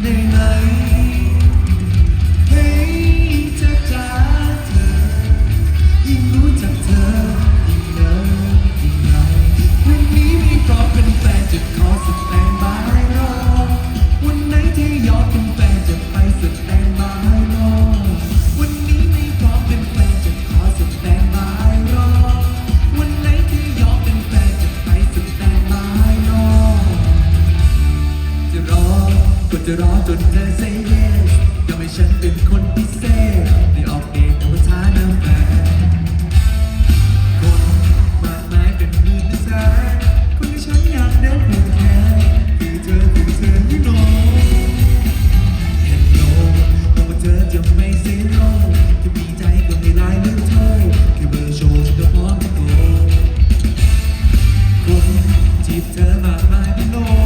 เป็นฉัน จนเธอเซเยสทำให้ฉันเป็นคนพิเศษได้ออกเดทแต่ว่าท้าน้ำแฟนคนมากมายเป็นมือที่สายคนที่ฉันอยากเดินเพียแค่คือเธอคือเธอที่โน้เห็นโน้แต่ว่าเธอจะไม่เซโร่จะมีใจก็ไม่ร้ายเรื่องเธอแค่เบอร์โชว์ฉันก็พร้อมจะโกคนจีบเธอมากมายเป็นโลก